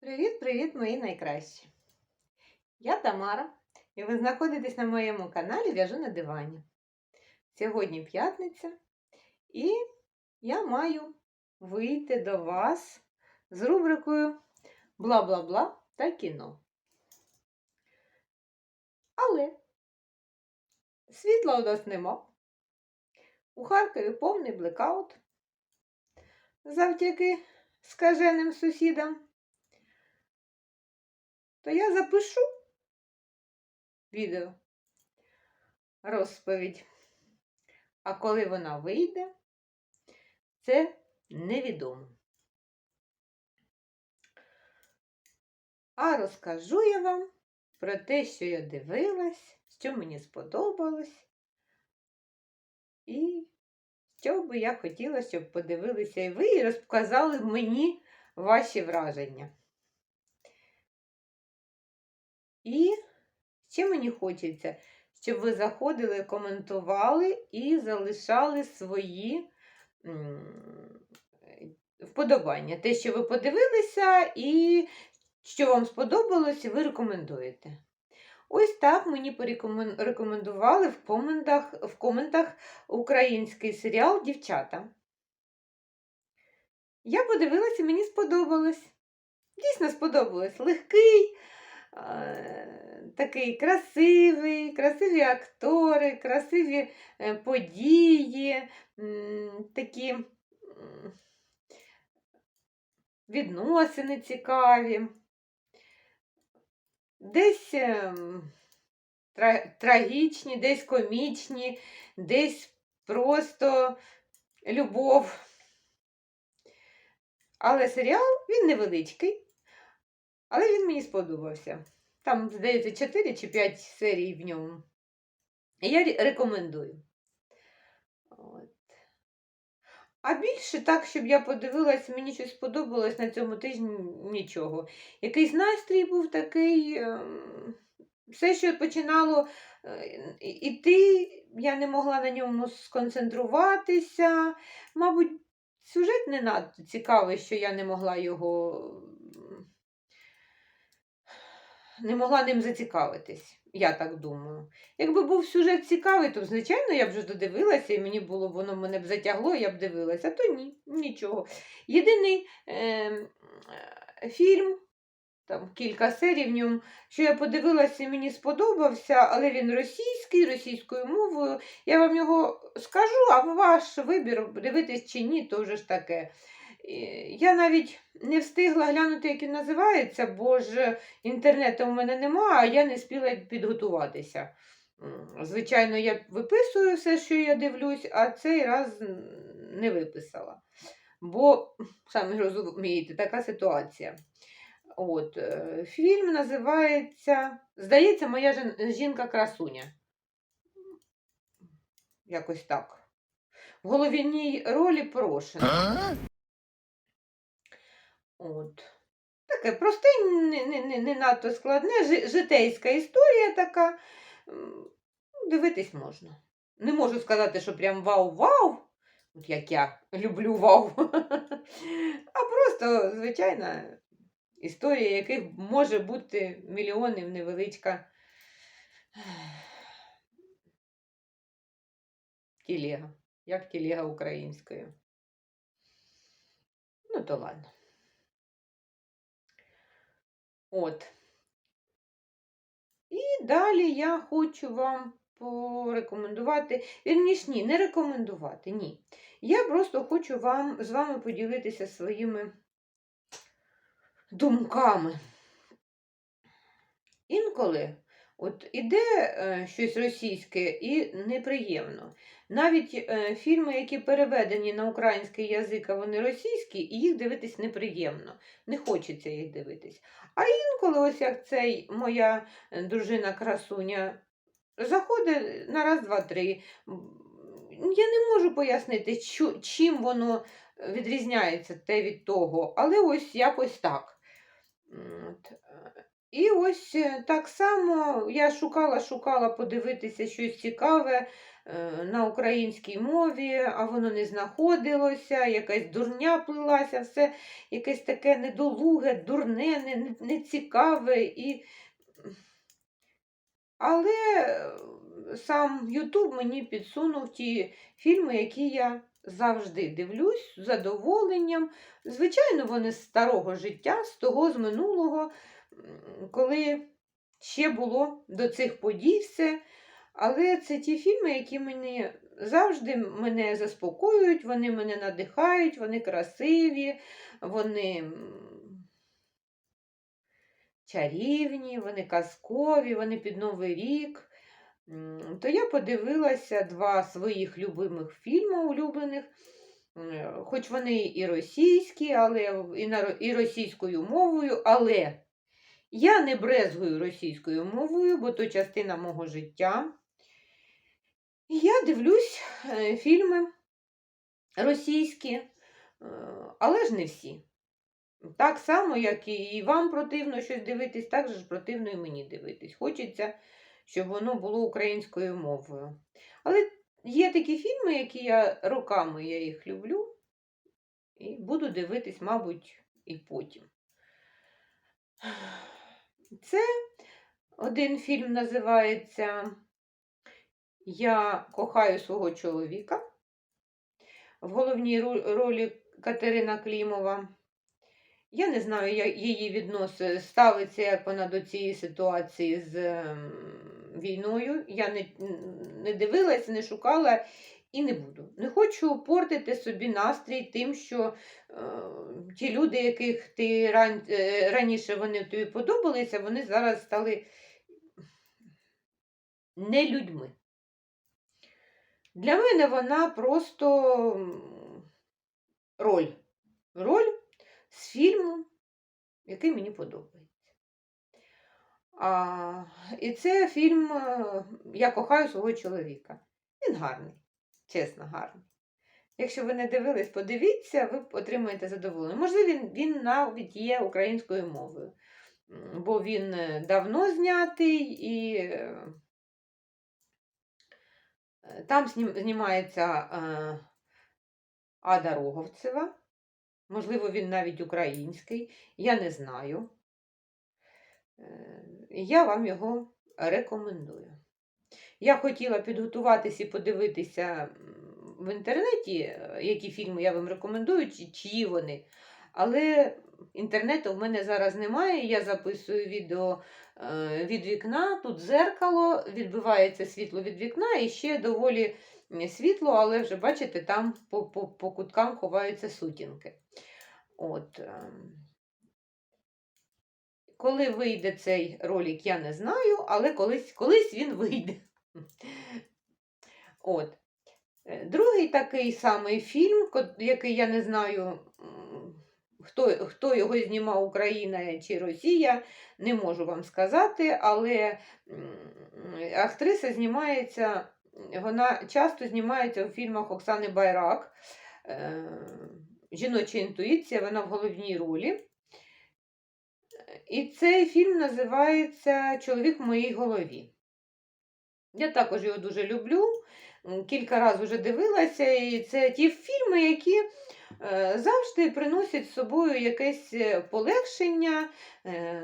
Привіт-привіт, мої найкращі! Я Тамара, і ви знаходитесь на моєму каналі В'яжу на дивані. Сьогодні п'ятниця, і я маю вийти до вас з рубрикою Бла-бла-бла та кіно. Але світла у нас нема. У Харкові повний блекаут завдяки скаженим сусідам то я запишу відео розповідь. А коли вона вийде, це невідомо. А розкажу я вам про те, що я дивилась, що мені сподобалось, і що би я хотіла, щоб подивилися і ви, і розказали мені ваші враження. І ще мені хочеться, щоб ви заходили, коментували і залишали свої вподобання. Те, що ви подивилися, і що вам сподобалось, ви рекомендуєте. Ось так мені порекомендували в коментах, в коментах український серіал Дівчата. Я подивилася, мені сподобалось. Дійсно сподобалось. Легкий, такий красивий, красиві актори, красиві е, події, такі відносини цікаві. Десь ем, трагічні, десь комічні, десь просто любов. Але серіал він невеличкий. Але він мені сподобався. Там, здається, 4 чи 5 серій в ньому. Я рекомендую. От. А більше так, щоб я подивилась, мені щось сподобалось на цьому тижні нічого. Якийсь настрій був такий, ем, все, що починало іти, е, я не могла на ньому сконцентруватися. Мабуть, сюжет не надто цікавий, що я не могла його не могла ним зацікавитись, я так думаю. Якби був сюжет цікавий, то, звичайно, я б вже додивилася, і мені було, воно мене б затягло, я б дивилася, а то ні, нічого. Єдиний е, фільм, там кілька серій в ньому, що я подивилася мені сподобався, але він російський, російською мовою. Я вам його скажу, а ваш вибір, дивитись чи ні, то вже ж таке. Я навіть не встигла глянути, як він називається, бо ж інтернету в мене немає, а я не спіла підготуватися. Звичайно, я виписую все, що я дивлюсь, а цей раз не виписала. Бо, самі розумієте, така ситуація. От, е, Фільм називається, здається, моя жінка-красуня. Якось так. В головній ролі Порошина. От. Таке просте, не не, не, надто складне, житейська історія така. Дивитись можна. Не можу сказати, що прям вау-вау, от як я люблю вау. А просто, звичайна історія, яких може бути мільйонів невеличка тілега, як тілега українською. Ну, то ладно. От. І далі я хочу вам порекомендувати, вірніш, ні, не рекомендувати, ні. Я просто хочу вам з вами поділитися своїми думками. Інколи От іде е, щось російське і неприємно. Навіть е, фільми, які переведені на український язик, а вони російські, і їх дивитись неприємно. Не хочеться їх дивитись. А інколи, ось як цей моя е, дружина-красуня заходить на раз, два, три. Я не можу пояснити, чим воно відрізняється те від того, але ось якось так. От. І ось е, так само я шукала, шукала подивитися щось цікаве на українській мові, а воно не знаходилося, якась дурня плилася, все якесь таке недолуге, дурне, не- не- нецікаве. І... Але е, сам Ютуб мені підсунув ті фільми, які я завжди дивлюсь з задоволенням. Звичайно, вони з старого життя, з того з минулого, коли ще було до цих подій все. Але це ті фільми, які мені завжди мене заспокоюють, вони мене надихають, вони красиві, вони чарівні, вони казкові, вони під Новий рік. То я подивилася два своїх любимих фільми улюблених, е, хоч вони і російські, але і, на, і російською мовою, але я не брезгую російською мовою, бо то частина мого життя. Я дивлюсь е, фільми російські, е, але ж не всі. Так само, як і вам противно щось дивитись, так же ж противно і мені дивитись. Хочеться, щоб воно було українською мовою. Але є такі фільми, які я роками я їх люблю, і буду дивитись, мабуть, і потім. Це один фільм називається Я кохаю свого чоловіка. В головній ролі Катерина Клімова. Я не знаю, як її відноси ставиться, як вона до цієї ситуації з ем, війною. Я не, не дивилася, не шукала і не буду. Не хочу портити собі настрій тим, що е, ті люди, яких ти ран, е, раніше вони тобі подобалися, вони зараз стали не людьми. Для мене вона просто роль. Роль з фільму, який мені подобається. А, і це фільм е, Я кохаю свого чоловіка. Він гарний, чесно, гарний. Якщо ви не дивились, подивіться, ви отримаєте задоволення. Можливо, він, він навіть є українською мовою, бо він е, давно знятий і е, там знімається е, Ада Роговцева. Можливо, він навіть український, я не знаю. Е, Я вам його рекомендую. Я хотіла підготуватись і подивитися в інтернеті, е, які фільми я вам рекомендую, чи- чиї вони. Але інтернету в мене зараз немає. Я записую відео е, від вікна, тут зеркало, відбивається світло від вікна і ще доволі світло, але вже бачите, там по, по, по куткам ховаються сутінки. От. ем. Коли вийде цей ролик, я не знаю, але колись, колись він вийде. От. Е, Другий такий самий фільм, який я не знаю, хто, хто його знімав, Україна чи Росія, не можу вам сказати, але актриса знімається, вона часто знімається у фільмах Оксани Байрак. Е, Жіноча інтуїція, вона в головній ролі. І цей фільм називається Чоловік в моїй голові. Я також його дуже люблю. Кілька разів вже дивилася, і це ті фільми, які завжди приносять з собою якесь е, полегшення, е,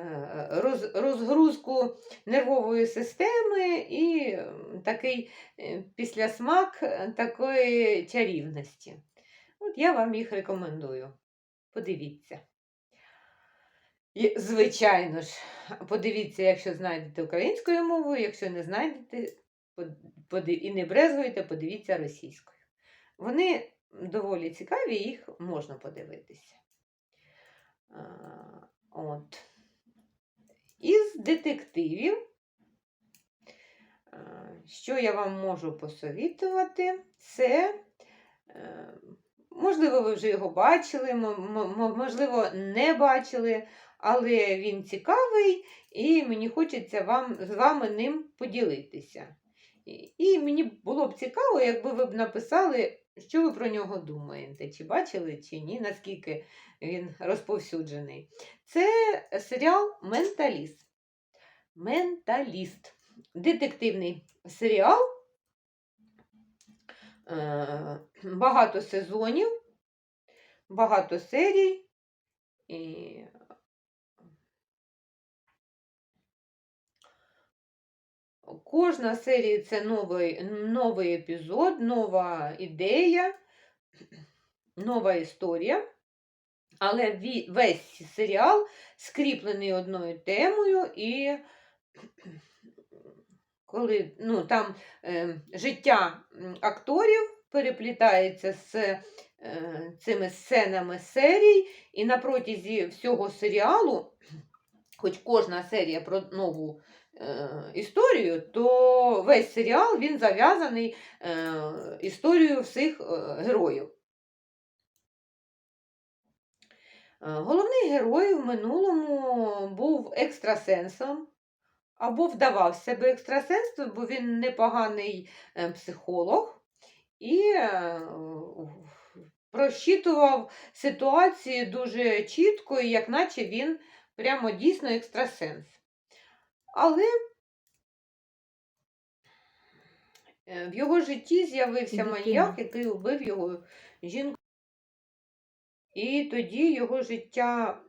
розгрузку нервової системи і такий е, післясмак е, такої чарівності. От я вам їх рекомендую. Подивіться. І, звичайно ж, подивіться, якщо знайдете українською мовою, якщо не знайдете і не брезгуєте, подивіться російською. Вони доволі цікаві, їх можна подивитися. От. Із детективів, що я вам можу посовітувати, це, е, можливо, ви вже його бачили, можливо, не бачили, але він цікавий, і мені хочеться вам, з вами ним поділитися. І мені було б цікаво, якби ви б написали, що ви про нього думаєте, чи бачили, чи ні, наскільки він розповсюджений. Це серіал Менталіст. Менталіст. Детективний серіал. е, багато сезонів, багато серій. Кожна серія це новий, новий епізод, нова ідея, нова історія. Але весь серіал скріплений одною темою, і коли ну, там е, життя акторів переплітається з е, цими сценами серій, і на протязі всього серіалу, хоч кожна серія про нову історію, то весь серіал він зав'язаний е, історією всіх е, героїв. Е, Головний герой в минулому був екстрасенсом або вдавав себе екстрасенство, бо він непоганий е, психолог і е, просчитував ситуації дуже чітко, як наче він прямо дійсно екстрасенс. Але е, в його житті з'явився маньяк, який убив його жінку. І тоді його життя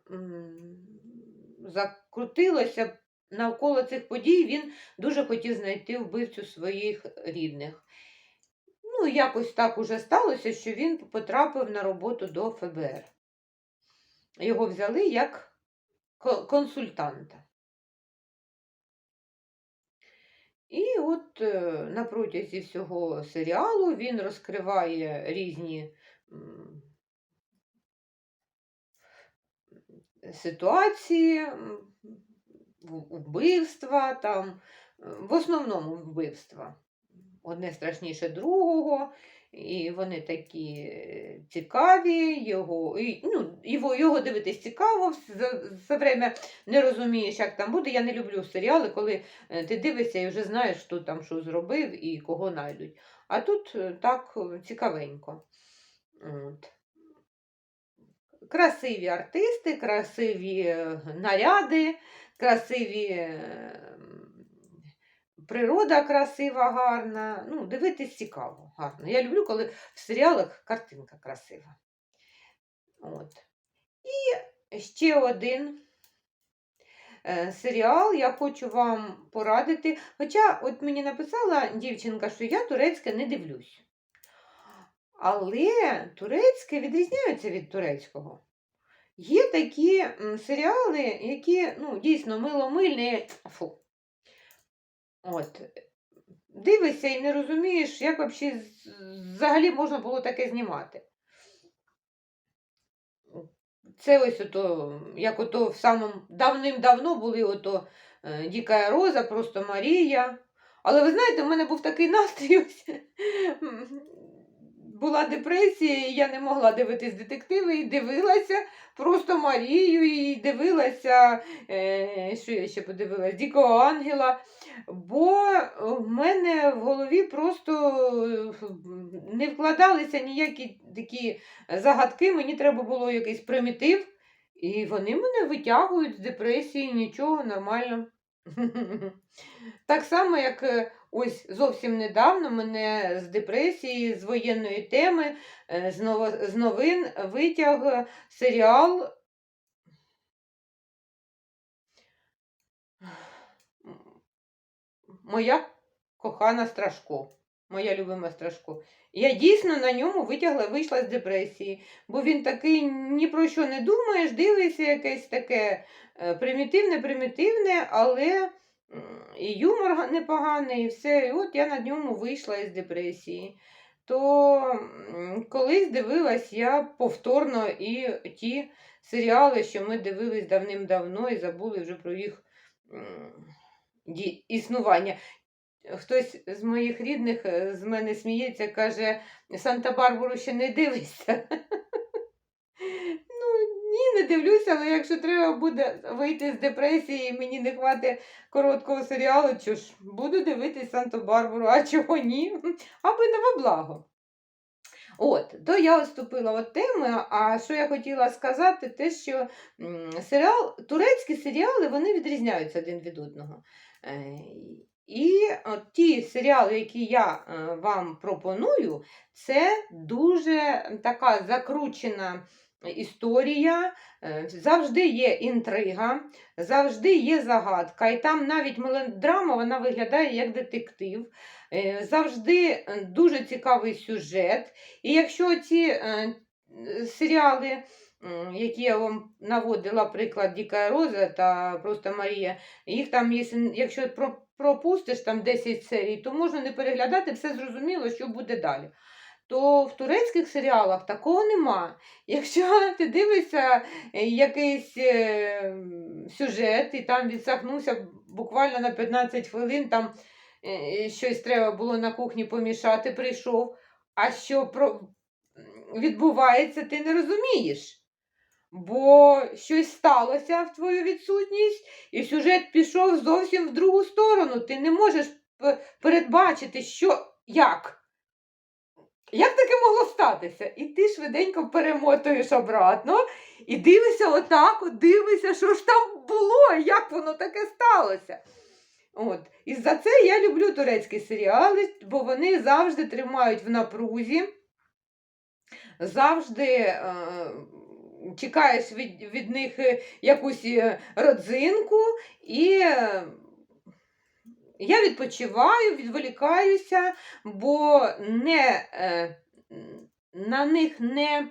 закрутилося навколо цих подій. Він дуже хотів знайти вбивцю своїх рідних. Ну, якось так уже сталося, що він потрапив на роботу до ФБР. Його взяли як консультанта. І от е, на протязі всього серіалу він розкриває різні ситуації, вбивства, там, е, в основному вбивства. Одне страшніше другого, і вони такі е, цікаві, його, і, ну, його, його дивитись цікаво, за, за время не розумієш, як там буде. Я не люблю серіали, коли е, ти дивишся і вже знаєш, хто там що зробив і кого знайдуть. А тут е, так цікавенько. От. Красиві артисти, красиві наряди, красиві природа красива, гарна. Ну, дивитись цікаво, гарно. Я люблю, коли в серіалах картинка красива. От. І ще один е, серіал я хочу вам порадити. Хоча от мені написала дівчинка, що я турецьке не дивлюсь. Але турецьке відрізняється від турецького. Є такі серіали, які ну, дійсно миломильні. Фу. От. Дивишся і не розумієш, як з- взагалі можна було таке знімати. Це ось ото, як ото в самому давним-давно були ото е, Діка Роза, просто Марія. Але ви знаєте, в мене був такий настрій. ось, Була депресія, і я не могла дивитись детективи і дивилася просто Марію, і дивилася, е, що я ще подивилась, Дікого Ангела. Бо в мене в голові просто е, не вкладалися ніякі такі загадки, мені треба було якийсь примітив, і вони мене витягують з депресії, нічого, нормально. Так само, як е, ось зовсім недавно мене з депресії, з воєнної теми, е, з новин витяг серіал. Моя кохана Страшко. Моя любима Страшко. Я дійсно на ньому витягла, вийшла з депресії, бо він такий ні про що не думаєш, дивишся якесь таке е, примітивне, примітивне, але і юмор непоганий, і все. І от я на ньому вийшла із депресії. То колись дивилась я повторно і ті серіали, що ми дивились давним-давно і забули вже про їх існування. Хтось з моїх рідних е, з мене сміється, каже, Санта-Барбару ще не дивишся. Ну, ні, не дивлюся, але якщо треба буде вийти з депресії, мені не хватить короткого серіалу, що ж, буду дивитись Санта-Барбару, а чого ні? Аби не во благо. От, то я відступила від теми, а що я хотіла сказати, те, що серіал, турецькі серіали вони відрізняються один від одного. Е, І от ті серіали, які я е, вам пропоную, це дуже така закручена історія, е, завжди є інтрига, завжди є загадка, і там навіть мелодрама вона виглядає як детектив. Е, Завжди е, дуже цікавий сюжет. І якщо ці е, серіали, які я вам наводила, приклад Діка Роза та просто Марія, їх там, якщо, якщо про- пропустиш там 10 серій, то можна не переглядати, все зрозуміло, що буде далі. То в турецьких серіалах такого нема. Якщо ти дивишся якийсь е, сюжет і там відсахнувся буквально на 15 хвилин, там е, щось треба було на кухні помішати, прийшов, а що про... відбувається, ти не розумієш. Бо щось сталося в твою відсутність, і сюжет пішов зовсім в другу сторону. Ти не можеш передбачити, що як. Як таке могло статися? І ти швиденько перемотуєш обратно і дивишся отак, от дивишся, що ж там було, як воно таке сталося. От. І за це я люблю турецькі серіали, бо вони завжди тримають в напрузі, завжди е, чекаєш від, від них е, якусь е, родзинку, і е, я відпочиваю, відволікаюся, бо не, на них не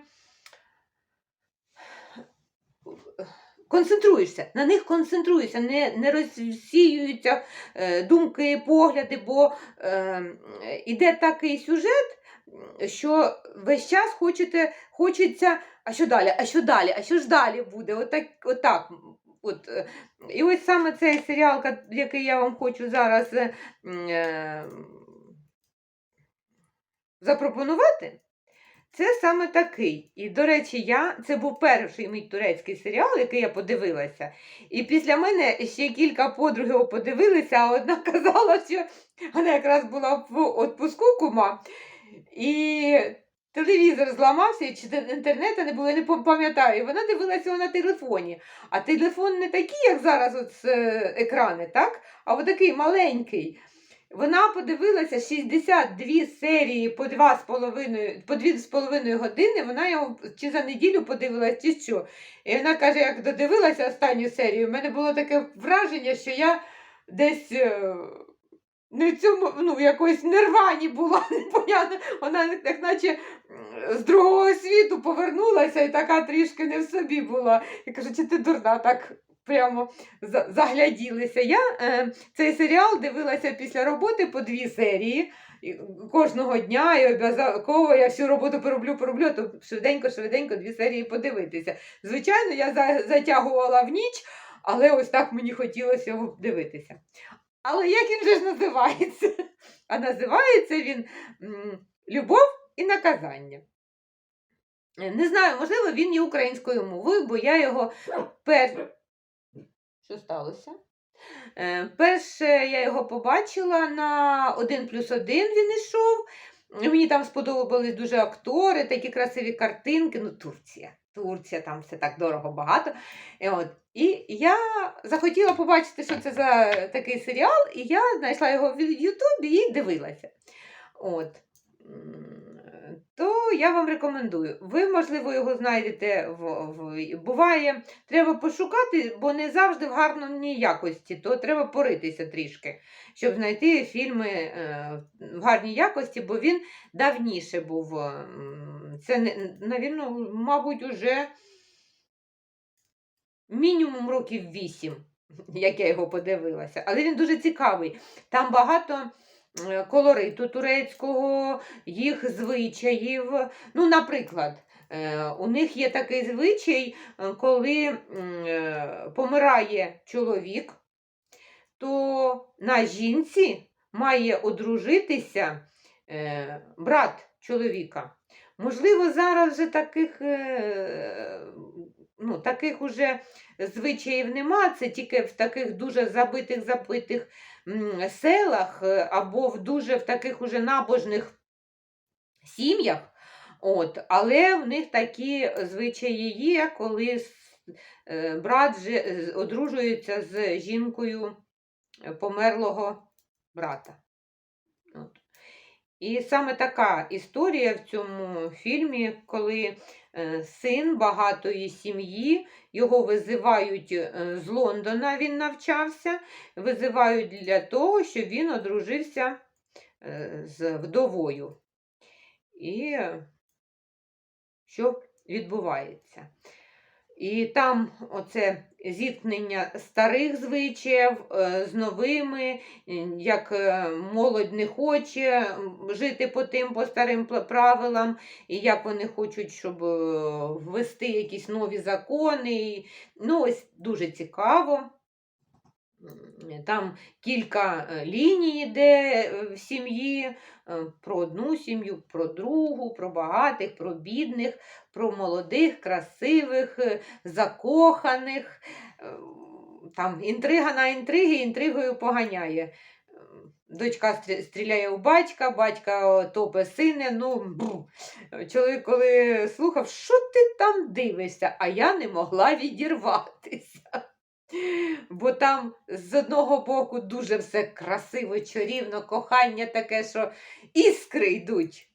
концентруєшся, на них концентруєшся, не, не розсіюються е, думки, погляди, бо е, іде такий сюжет, що весь час хочете, хочеться, а що далі, а що далі, а що ж далі буде? Отак, отак. От, е, і ось саме цей серіал, який я вам хочу зараз е, е, запропонувати, це саме такий. І, до речі, я, це був перший мій турецький серіал, який я подивилася. І після мене ще кілька подруг його подивилися, а одна казала, що вона якраз була в відпуску кума, і телевізор зламався, чи інтернету не було, я не пам'ятаю. Вона дивилася його на телефоні. А телефон не такий, як зараз от е, екрани, так? а такий маленький. Вона подивилася 62 серії по 2,5 по 2,5 години. Вона його чи за неділю подивилася, чи що. І вона каже, як додивилася останню серію, в мене було таке враження, що я десь е, не в цьому, ну, якоїсь нервані була, непонятно. Вона як наче з другого світу повернулася і така трішки не в собі була. Я кажу, чи ти дурна так прямо за- загляділися. Я е, цей серіал дивилася після роботи по дві серії. Кожного дня і обов'язково я всю роботу пороблю, пороблю, то швиденько, швиденько дві серії подивитися. Звичайно, я за- затягувала в ніч, але ось так мені хотілося дивитися. Але як він же ж називається? А називається він Любов і наказання. Не знаю, можливо, він є українською мовою, бо я його пер... Що сталося? Е, Перше я його побачила на 1 плюс 1 він йшов. Мені там сподобались дуже актори, такі красиві картинки. Ну, Турція. Турція, там все так дорого багато. І, от. і я захотіла побачити, що це за такий серіал, і я знайшла його в Ютубі і дивилася. От. То я вам рекомендую. Ви, можливо, його знайдете в, в... Буває, треба пошукати, бо не завжди в гарній якості, то треба поритися трішки, щоб знайти фільми е, в гарній якості, бо він давніше був. Це, не- навірно, мабуть, уже мінімум років вісім, як я його подивилася. Але він дуже цікавий. Там багато е, колориту турецького, їх звичаїв. Ну, наприклад, е, у них є такий звичай, е, коли е, помирає чоловік, то на жінці має одружитися е, брат чоловіка. Можливо, зараз вже таких, е, ну, таких уже звичаїв нема, це тільки в таких дуже забитих забитих селах е, або в дуже в таких уже набожних сім'ях. От, але в них такі звичаї є, коли е, брат же, е, одружується з жінкою померлого брата. От. І саме така історія в цьому фільмі, коли син багатої сім'ї, його визивають е, з Лондона, він навчався, визивають для того, щоб він одружився е, з вдовою. І е, що відбувається? І там оце зіткнення старих звичаїв е, з новими, е, як е, молодь не хоче жити по тим по старим правилам, і як вони хочуть, щоб ввести якісь нові закони. Ну, ось дуже цікаво. Там кілька е, ліній йде е, в сім'ї, е, про одну сім'ю, про другу, про багатих, про бідних, про молодих, красивих, закоханих. Там інтрига на інтриги, інтригою поганяє. Дочка стріляє у батька, батька топе сине. Ну. Чоловік, коли слухав, що ти там дивишся, а я не могла відірватися. Бо там з одного боку дуже все красиво, чарівно, кохання таке, що іскри йдуть.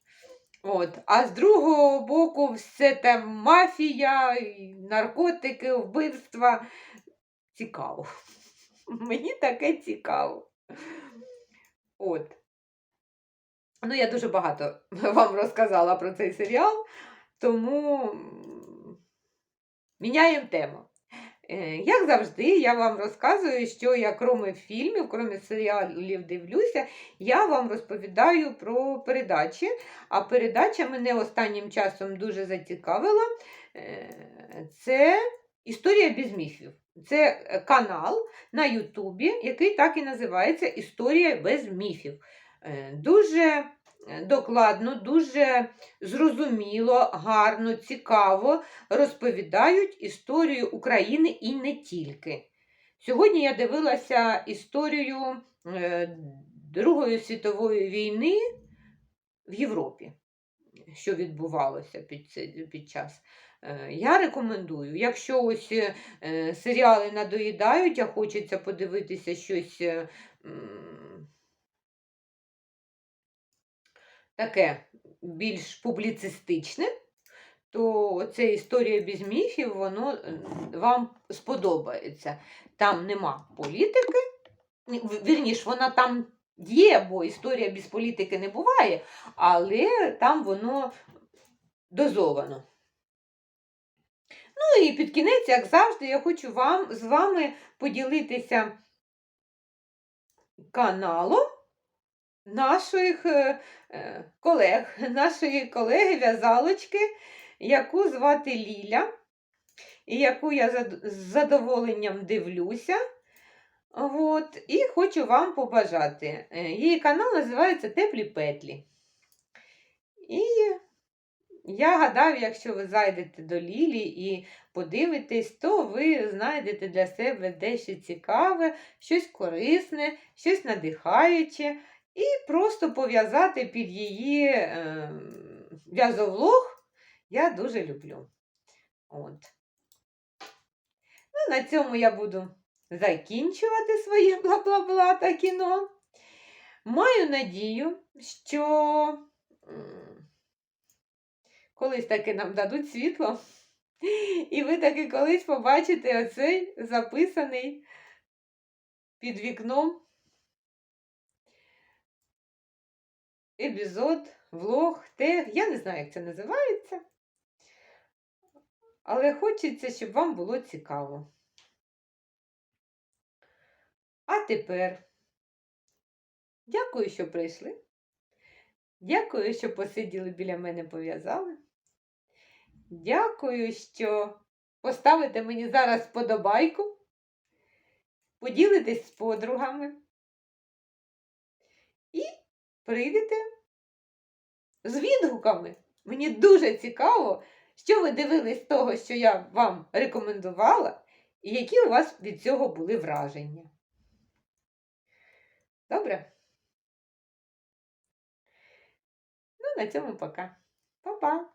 От. А з другого боку, все там мафія, наркотики, вбивства. Цікаво. Мені таке цікаво. От. Ну, я дуже багато вам розказала про цей серіал, тому міняємо тему. Е, Як завжди, я вам розказую, що я кроме фільмів, кроме серіалів дивлюся, я вам розповідаю про передачі. А передача мене останнім часом дуже зацікавила. Е, Це Історія без міфів. Це канал на Ютубі, який так і називається Історія без міфів. Е, Дуже докладно, дуже зрозуміло, гарно, цікаво розповідають історію України і не тільки. Сьогодні я дивилася історію е, Другої світової війни в Європі, що відбувалося під, під час. Е, Я рекомендую, якщо ось е, серіали надоїдають, а хочеться подивитися щось таке більш публіцистичне, то ця історія без міфів, воно е, вам сподобається. Там нема політики, вірніш, вона там є, бо історія без політики не буває, але там воно дозовано. Ну і під кінець, як завжди, я хочу вам, з вами поділитися каналом наших е, е, колег, нашої колеги в'язалочки, яку звати Ліля, і яку я з задоволенням дивлюся. От, і хочу вам побажати. Е, Її канал називається Теплі Петлі. І я гадаю, якщо ви зайдете до Лілі і подивитесь, то ви знайдете для себе дещо цікаве, щось корисне, щось надихаюче, і просто пов'язати під її е, в'язовлог я дуже люблю. От. Ну, на цьому я буду закінчувати своє бла-бла-бла та кіно. Маю надію, що колись таки нам дадуть світло, і ви таки колись побачите оцей записаний під вікном епізод, влог, тег. Я не знаю, як це називається. Але хочеться, щоб вам було цікаво. А тепер дякую, що прийшли. Дякую, що посиділи біля мене, пов'язали. Дякую, що поставите мені зараз вподобайку, поділитесь з подругами прийдете з відгуками. Мені дуже цікаво, що ви дивились того, що я вам рекомендувала, і які у вас від цього були враження. Добре? Ну, на цьому пока. Па-па!